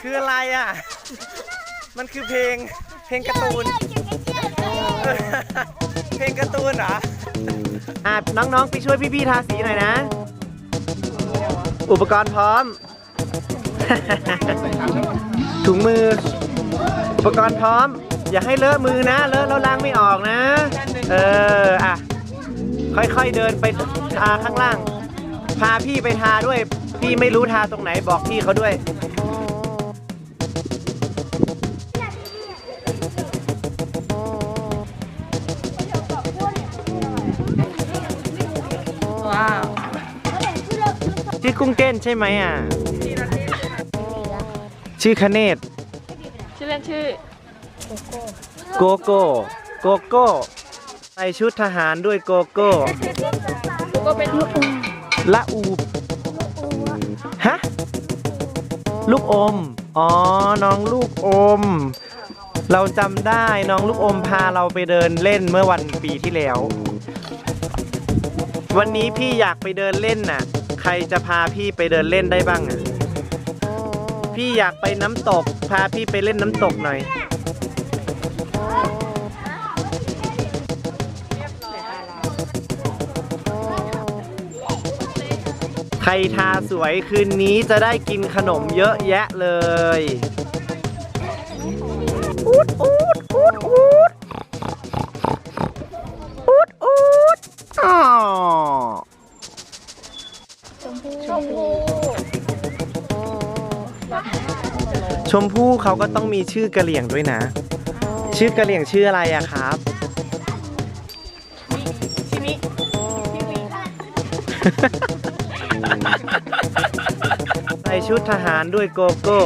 คืออะไรอะ มันคือเพลง เพลงการ์ตูน เพลงการ์ตูนเหรอ อะน้องๆ ไปช่วยพี่ๆ ทาสีหน่อยนะ อุปกรณ์พร้อม ถุงมือ อุปกรณ์พร้อม อย่าให้เลอะมือนะ เลอะแล้วล้างไม่ออกนะ เออ อะ ค่อยๆ เดินไปทาข้างล่าง พาพี่ไปทาด้วย พี่ไม่รู้ทาตรงไหนบอกพี่เขาด้วย ชื่อกุ้งเต้นใช่ไหมอะ ชื่อคเนตชื่อเล่นชื่อโกโก้โกโก้ใส่ชุดทหารด้วยโกโก้ก็เป็นลูกอมละอูบฮะลูกอม อ๋อ น้องลูกอม เราจำได้น้องลูกอมพาเราไปเดินเล่นเมื่อวันปีที่แล้ว วันนี้พี่อยากไปเดินเล่นน่ะ ใครจะพาพี่ไปเดินเล่นได้บ้างอะ พี่อยากไปน้ำตก พาพี่ไปเล่นน้ำตกหน่อย ใครทาสวยคืนนี้จะได้กินขนมเยอะแยะเลย อูดอูดอูดอูด ชมพู่เขาก็ต้องมีชื่อกะเหลี่ยงด้วยนะ ชื่อกะเหลี่ยงชื่ออะไรอะครับชิมิใส่ชุดทหารด้วยโกโก้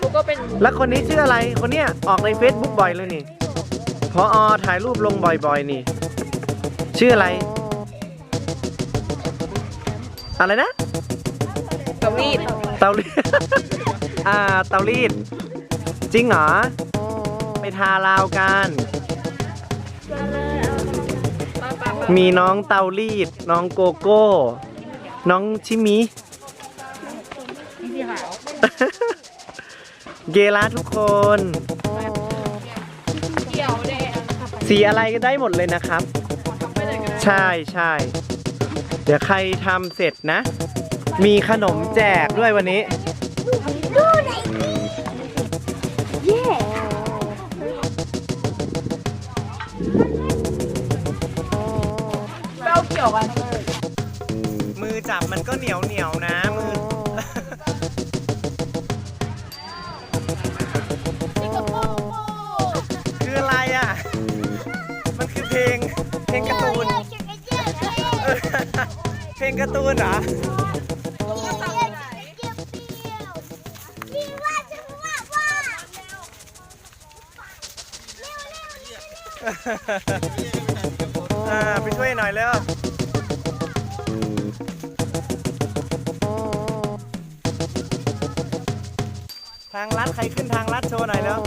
กูก็เป็นแล้วคนนี้ชื่ออะไร คนเนี้ยออกใน Facebook บ่อยเลยนี่ พออถ่ายรูปลงบ่อยๆนี่ ชื่ออะไร อะไรนะกวีดเตารีด อ่าเตารีด จริงเหรอ ไปทาลาวกัน มีน้องเตารีด น้องโกโก้ น้องชิมิเกลาทุกคน สีอะไรก็ได้หมดเลยนะครับ ใช่ใช่เดี๋ยวใครทำเสร็จนะ มีขนมแจกด้วยวันนี้ เป้าเขียวกันมือจับมันก็เหนียวเหนียวๆนะมือคืออะไรอะ มันคือเพลงเพลงการ์ตูนเออเพลงการ์ตูนเหรอ อ่าไปช่วยหน่อยเร็วทางลัดใครขึ้นทางลัดโชว์หน่อยแล้ว